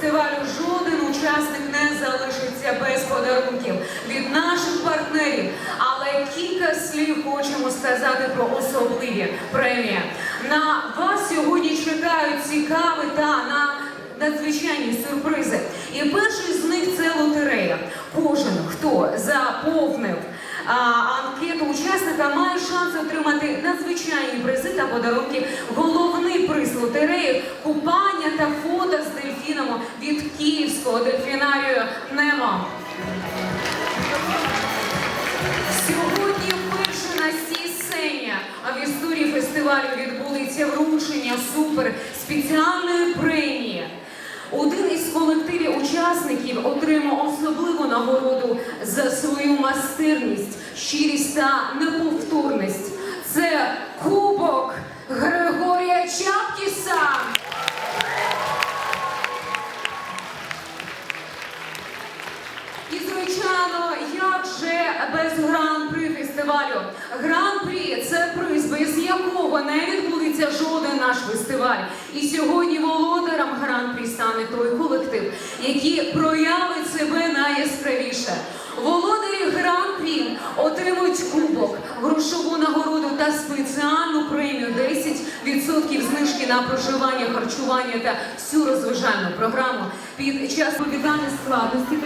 фестивалю жоден учасник не залишиться без подарунків від наших партнерів. Але кілька слів хочемо сказати про особливі премії. На вас сьогодні чекають цікаві та на надзвичайні сюрпризи. І перший з них це лотерея. Кожен, хто заповнив а, анкету учасника, має шанс отримати надзвичайні призи та подарунки. Головний приз лотереї купання та фото з дельфінами від Київського дельфінарію Немо. Сьогодні вперше на цій сцені а в історії фестивалю відбудеться вручення супер спеціальної премії. Один із колективів учасників отримав особливу нагороду за свою майстерність, щирість та неповторність. Звичайно, як же без гран-при фестивалю? Гран-при це приз, без якого не відбудеться жоден наш фестиваль. І сьогодні володарем гран-при стане той колектив, який проявить себе найяскравіше. Володарі гран-при отримують кубок, грошову нагороду та спеціальну премію 10% знижки на проживання, харчування та всю розважальну програму під час повідання складності.